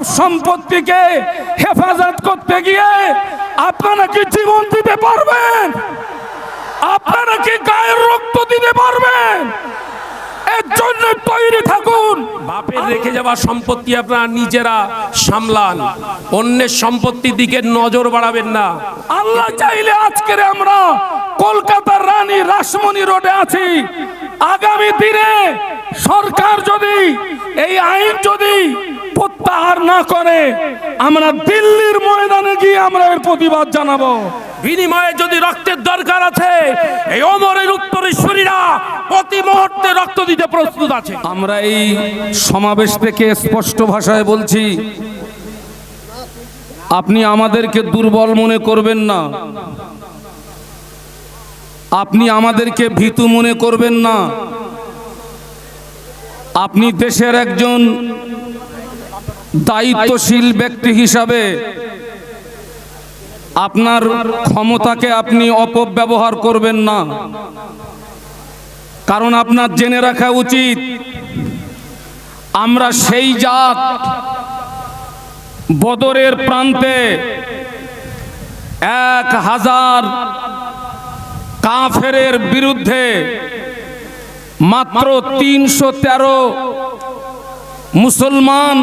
অকাপ সম্পত্তিকে হেফাজত করতে গিয়ে আপনারা কি জীবন দিতে পারবেন? আপনারা কি গায়ের রক্ত দিতে পারবেন? এর জন্য তৈরি থাকুন। বাপের রেখে যাওয়া সম্পত্তি আপনারা নিজেরা সামলান। অন্যের সম্পত্তির দিকে নজর বাড়াবেন না। আল্লাহ চাইলে আজকের আমরা কলকাতার রানী রাসমণি রোডে আছি। আগামী দিনে সরকার যদি এই আইন যদি প্রত্যাহার না করে, আমরা দিল্লির ময়দানে গিয়ে আমরা এর প্রতিবাদ জানাব। বিনিময়ে যদি রক্তের দরকার আছে, এই অমরের উত্তরেশ্বরীরা প্রতি মুহূর্তে রক্ত দিতে প্রস্তুত আছে। আমরা এই সমাবেশ থেকে স্পষ্ট ভাষায় বলছি, আপনি আমাদেরকে দুর্বল মনে করবেন না। আপনি আমাদেরকে ভীতু মনে করবেন না। আপনি দেশের একজন দায়িত্বশীল ব্যক্তি হিসাবে আপনার ক্ষমতাকে আপনি অপব্যবহার করবেন না। কারণ আপনার জেনে রাখা উচিত, আমরা সেই জাত বদরের প্রান্তে এক হাজার কাফেরের বিরুদ্ধে মাত্র তিনশো তেরো মুসলমান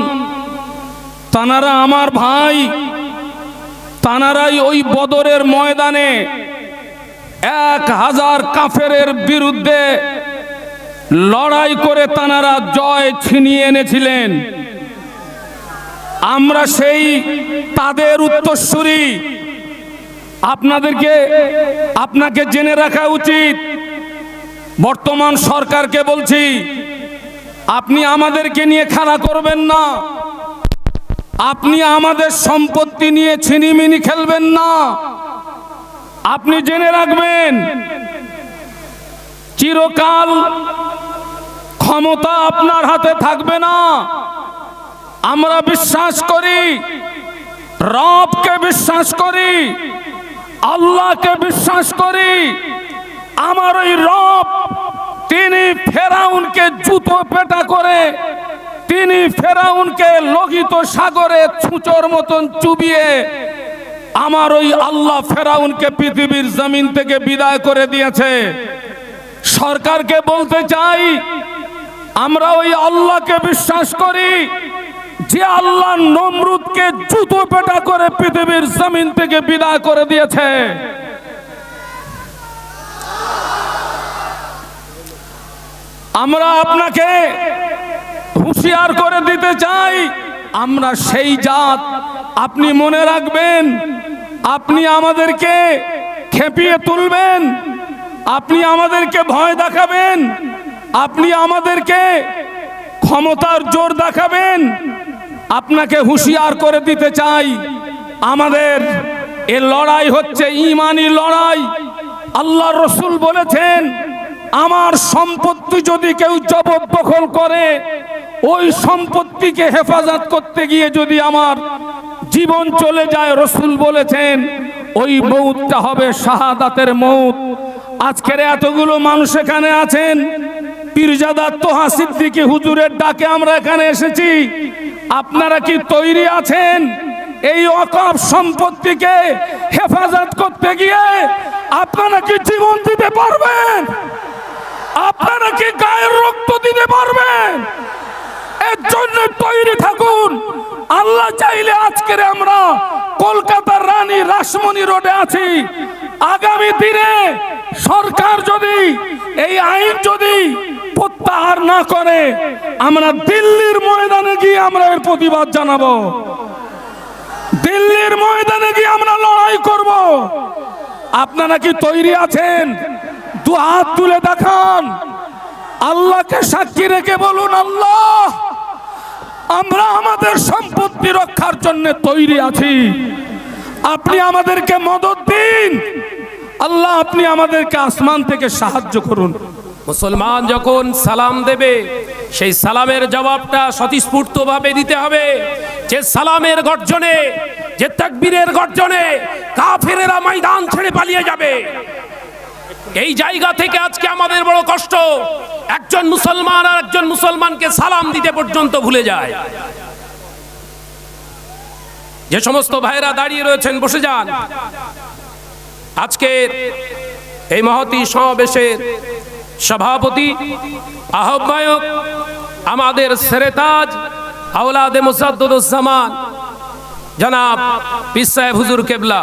তানারা আমার ভাই। তানারাই ওই বদরের ময়দানে এক হাজার কাফেরের বিরুদ্ধে লড়াই করে তানারা জয় ছিনিয়ে এনেছিলেন। আমরা সেই তাদের উত্তরসূরি। আপনাদেরকে, আপনাকে জেনে রাখা উচিত। বর্তমান সরকারকে বলছি, আপনি আমাদেরকে নিয়ে খেলা করবেন না। আপনি আমাদের সম্পত্তি নিয়ে ছিনিমিনি খেলবেন না। আপনি জেনে রাখবেন, চিরকাল ক্ষমতা আপনার হাতে থাকবে না। আমরা বিশ্বাস করি, রবকে বিশ্বাস করি, আল্লাহকে বিশ্বাস করি। আমার ওই রব, তিনি ফেরাউনকে জুতো পেটা করে তিনি ফেরাউনকে লোহিত সাগরে ছুঁচোর মতন চুবিয়ে আমার ওই আল্লাহ ফেরাউনকে পৃথিবীর জমিন থেকে বিদায় করে দিয়েছে। সরকারকে বলতে চাই, আমরা ওই আল্লাহকে বিশ্বাস করি যে আল্লাহ নমরুদকে জুতো পেটা করে পৃথিবীর জমিন থেকে বিদায় করে দিয়েছে। আমরা আপনাকে হুঁশিয়ার করে দিতে চাই। আমরা সেই জাত। আপনি মনে রাখবেন, আপনি আমাদেরকে খেপিয়ে তুলবেন, আপনি আমাদেরকে ভয় দেখাবেন, আপনি আমাদেরকে ক্ষমতার জোর দেখাবেন। আপনাকে হুঁশিয়ার করে দিতে চাই। আমাদের এ লড়াই হচ্ছে ইমানি লড়াই। আল্লাহ রসুল বলেছেন, আমার সম্পত্তি যদি কেউ জবরদখল করে ওই সম্পত্তিকে হেফাজত করতে গিয়ে যদি আমার জীবন চলে যায়, রসুল বলেছেন, ওই মৌতটা হবে শাহাদাতের মৌত। আজকের এতগুলো মানুষ এখানে আছেন। পীরজাদা তোহা সিদ্দিকী হুজুরের ডাকে আমরা এখানে এসেছি। আপনারা কি তৈরি আছেন? এই অকপ সম্পত্তিকে হেফাজত করতে গিয়ে আপনারা কি জীবন দিতে পারবেন? আপনারা কি গায়ের রক্ত দিতে পারবেন? জন্য তৈরি থাকুন। আল্লাহ চাইলে আজকের আমরা কলকাতার রানী রাসমণি রোডে আছি। আগামী দিনে সরকার যদি এই আইন যদি প্রত্যাহার না করে, আমরা দিল্লির ময়দানে গিয়ে আমরা এর প্রতিবাদ জানাব। দিল্লির ময়দানে গিয়ে আমরা লড়াই করব। আপনারা কি তৈরি আছেন? দু হাত তুলে দেখান। আল্লাহকে সাক্ষী রেখে বলুন, আল্লাহ! আমরা আমাদের সম্পত্তি রক্ষার জন্য তৈরি আছি। আপনি আমাদেরকে মদত দিন। আল্লাহ আপনি আমাদেরকে আসমান থেকে সাহায্য করুন। মুসলমান যখন সালাম দেবে, সেই সালামের জবাবটা স্বতঃস্ফূর্তভাবে দিতে হবে। যে সালামের গর্জনে, যে তাকবীরের গর্জনে কাফেরেরা ময়দান ছেড়ে পালিয়ে যাবে। এই জায়গা থেকে আজকে আমাদের বড় কষ্ট। একজন মুসলমান আর একজন মুসলমানকে সালাম দিতে পর্যন্ত ভুলে যায়। যে সমস্ত ভাইরা দাঁড়িয়ে রয়েছেন, বসে যান। আজকের এই মহতি সমাবেশের সভাপতি, আহ্বায়ক আমাদের সেরেতাজ, আওলাদে মুসাদ্দুজ্জামান জনাব পিসায় হুজুর কেবলা,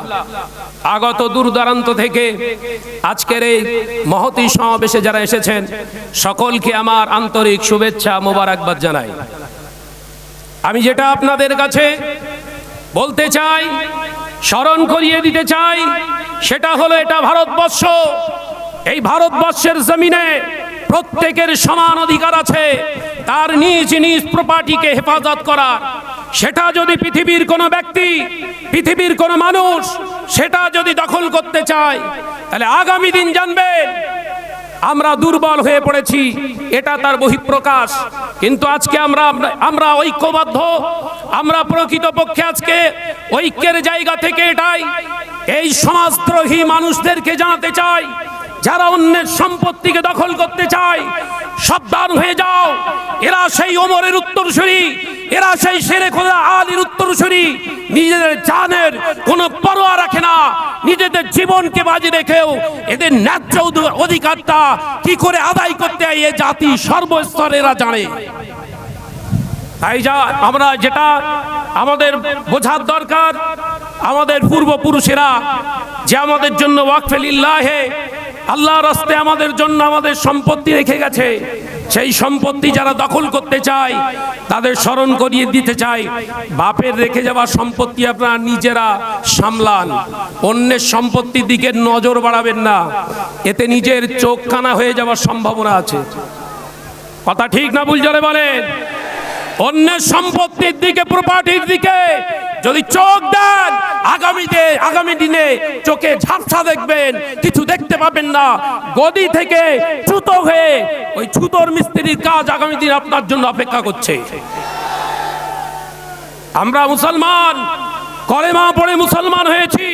আগত দূর দূরান্ত থেকে আজকের এই মহতি সমাবেশে যারা এসেছেন, সকলকে আমার আন্তরিক শুভেচ্ছা, মোবারকবাদ জানাই। আমি যেটা আপনাদের কাছে বলতে চাই, স্মরণ করিয়ে দিতে চাই, সেটা হলো এটা ভারতবর্ষ। এই ভারতবর্ষের জমিনে প্রত্যেকের সমান অধিকার আছে। তার নিজ নিজ প্রপার্টিকে হেফাজত করার সেটা যদি পৃথিবীর কোনো ব্যক্তি, পৃথিবীর কোনো মানুষ সেটা যদি দখল করতে চায়, তাহলে আগামী দিন জানবেন আমরা দুর্বল হয়ে পড়েছি, এটা তার বহিঃপ্রকাশ। কিন্তু আজকে আমরা আমরা ঐক্যবদ্ধ, আমরা প্রকৃতপক্ষে আজকে ঐক্যের জায়গা থেকে এটাই, এই সমাজদ্রোহী মানুষদেরকে জানাতে চাই যারা অন্যের সম্পত্তিকে দখল করতে চায় সাবধান হয়ে যাও। এরা সেই ওমরের উত্তরসূরি, এরা সেই সেরে খোদা আলীর উত্তরসূরি। নিজেদের জানের কোনো পরোয়া রাখে না, নিজেদের জীবনকে বাজি রেখেও এদের ন্যায্য অধিকারটা কি করে আদায় করতে হয়, এ জাতি সর্বস্তরেরা জানে। তাই যা আমরা যেটা আমাদের বোঝার দরকার, আমাদের পূর্বপুরুষেরা যে আমাদের জন্য ওয়াকফেলিল্লাহে আল্লাহ রাস্তে আমাদের জন্য আমাদের সম্পত্তি রেখে গেছে। সেই সম্পত্তি যারা দখল করতে চায়, তাদের স্মরণ করিয়ে দিতে চাই বাপের রেখে যাওয়া সম্পত্তি আপনারা নিজেরা সামলান। অন্যের সম্পত্তির দিকে নজর বাড়াবেন না। এতে নিজের চোখ কানা হয়ে যাওয়ার সম্ভাবনা আছে। কথা ঠিক না ভুল জোরে বলেন? অন্যের সম্পত্তির দিকে প্রপার্টির দিকে যদি চোখ দেন আগামীতে, আগামী দিনে চোখে ঝাপসা দেখবেন, কিছু দেখতে পাবেন না। গদি থেকে ছুতো হয়ে ওই ছুতোর মিস্ত্রির কাজ আগামী দিন আপনার জন্য অপেক্ষা করছে। আমরা মুসলমান, কলেমা পড়ে মুসলমান হয়েছি।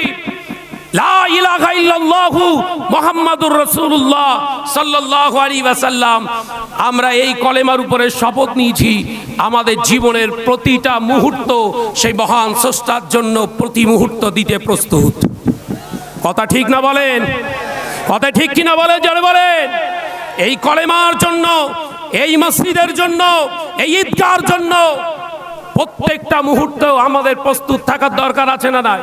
আমরা এই কলেমার উপরে শপথ নিয়েছি, আমাদের জীবনের প্রতিটা মুহূর্ত সেই মহান স্রষ্টার জন্য প্রতি মুহূর্ত দিতে প্রস্তুত। কথা ঠিক না বলেন? কথা ঠিক কি না বলেন যারা বলেন? এই কলেমার জন্য, এই মসজিদের জন্য, এই ঈদগার জন্য প্রত্যেকটা মুহূর্ত আমাদের প্রস্তুত থাকার দরকার আছে না নাই?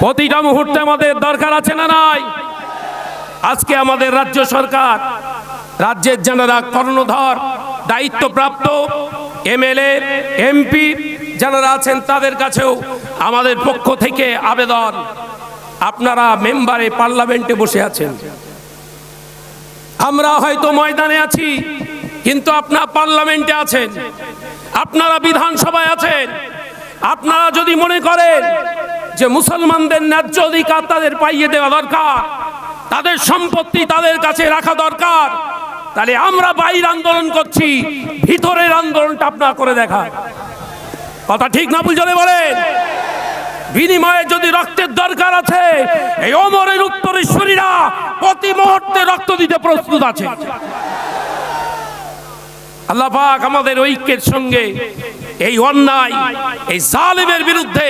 প্রতিটা মুহূর্তে আমাদের দরকার আছে না নাই? আজকে আমাদের রাজ্য সরকার, রাজ্যের যারা কর্ণধর, দায়িত্বপ্রাপ্ত এমএলএ, এমপি যারা আছেন তাদের কাছেও আমাদের পক্ষ থেকে আবেদন। আপনারা মেম্বারে পার্লামেন্টে বসে আছেন। আমরা হয়তো ময়দানে আছি, কিন্তু আপনার পার্লামেন্টে আছেন। আপনারা বিধানসভায় আছেন। আপনারা যদি মনে করেন যে মুসলমানদের ন্যায্য অধিকার তাদের পাইয়ে দেওয়া দরকার, তাদের সম্পত্তি তাদের কাছে রাখা দরকার। তাহলে আমরা বাইর আন্দোলন করছি, ভিতরের আন্দোলনটা আপনার করে দেখা কথা ঠিক না বুঝলে বলেন? বিনিময়ে যদি রক্তের দরকার আছে, এই অমরের উত্তরেশ্বরীরা প্রতি মুহূর্তে রক্ত দিতে প্রস্তুত আছে। আল্লাহ পাক আমাদের ঐক্যের সঙ্গে এই অন্যায়, এই জালিমের বিরুদ্ধে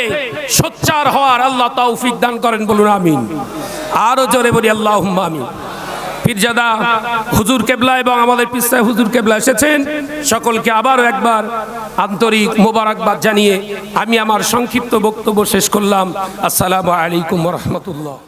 সোচ্চার হওয়ার আল্লাহ তৌফিক দান করেন বলুন, আমিন। আরও জোরে বলি আল্লাহ আমিন। পীরজাদা, হুজুর কেবলা এবং আমাদের পিসায় হুজুর কেবলা এসেছেন। সকলকে আবারও একবার আন্তরিক মোবারকবাদ জানিয়ে আমি আমার সংক্ষিপ্ত বক্তব্য শেষ করলাম। আসসালামু আলাইকুম রহমতুল্লাহ।